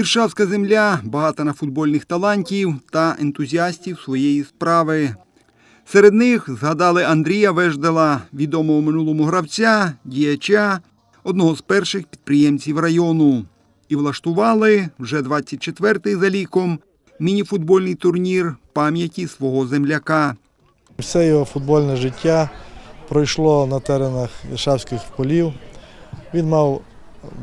Іршавська земля багата на футбольних талантів та ентузіастів своєї справи. Серед них згадали Андрія Веждала, відомого минулому гравця, діяча, одного з перших підприємців району. І влаштували вже 24-й за ліком мініфутбольний турнір пам'яті свого земляка. Все його футбольне життя пройшло на теренах Іршавських полів. Він мав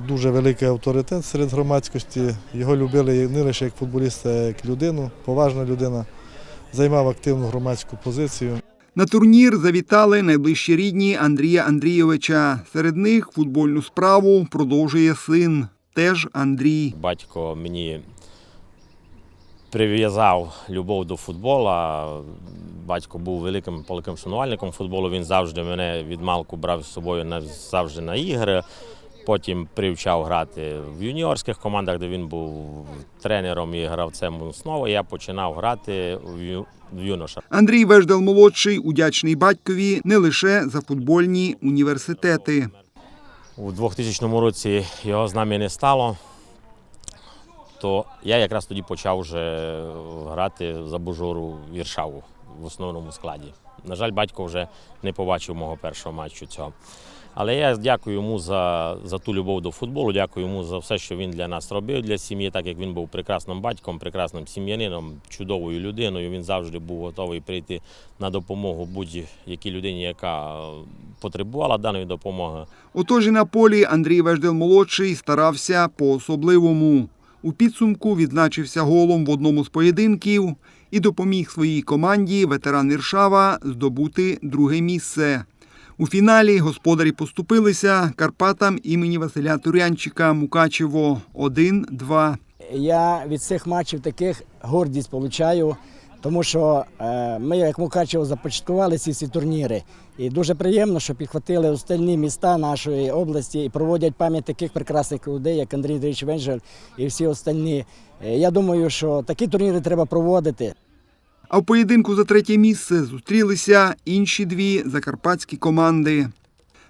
дуже великий авторитет серед громадськості. Його любили не лише як футболіста, а як людину, поважна людина. Займав активну громадську позицію. На турнір завітали найближчі рідні Андрія Андрійовича. Серед них футбольну справу продовжує син, теж Андрій. Батько мені прив'язав любов до футбола. Батько був великим великим шанувальником футболу. Він завжди мене від малку брав з собою на завжди на ігри. Потім привчав грати в юніорських командах, де він був тренером і гравцем основи. Я починав грати в юноша. Андрій Веждал молодший удячний батькові не лише за футбольні університети. У 2000 році його з нами не стало. То я якраз тоді почав вже грати за Бужору Віршаву в основному складі. На жаль, батько вже не побачив мого першого матчу цього. Але я дякую йому за, за ту любов до футболу, дякую йому за все, що він для нас робив для сім'ї, так як він був прекрасним батьком, прекрасним сім'янином, чудовою людиною. Він завжди був готовий прийти на допомогу будь-якій людині, яка потребувала даної допомоги. Отож і на полі Андрій Веждал молодший старався по-особливому. У підсумку відзначився голом в одному з поєдинків і допоміг своїй команді ветеран Іршава здобути друге місце. У фіналі господарі поступилися Карпатам імені Василя Турянчика Мукачево 1-2. Я від цих матчів таких гордість получаю, тому що е, ми, як Мукачево, започаткували ці всі турніри. І дуже приємно, що підхватили остальні міста нашої області і проводять пам'ять таких прекрасних людей, як Андрій Андрійович Венжер і всі остальні. Е, Я думаю, що такі турніри треба проводити. А в поєдинку за третє місце зустрілися інші дві закарпатські команди.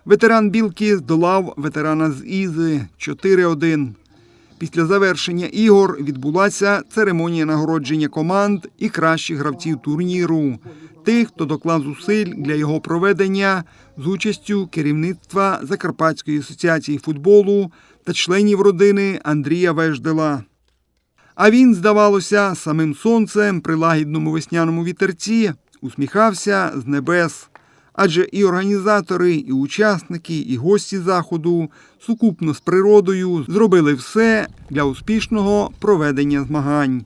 Ветеран Білки здолав ветерана з Ізи 4-1. Після завершення ігор відбулася церемонія нагородження команд і кращих гравців турніру, тих, хто доклав зусиль для його проведення з участю керівництва Закарпатської асоціації футболу та членів родини Андрія Веждела. А він, здавалося, самим сонцем при лагідному весняному вітерці усміхався з небес. Адже і організатори, і учасники, і гості заходу сукупно з природою зробили все для успішного проведення змагань.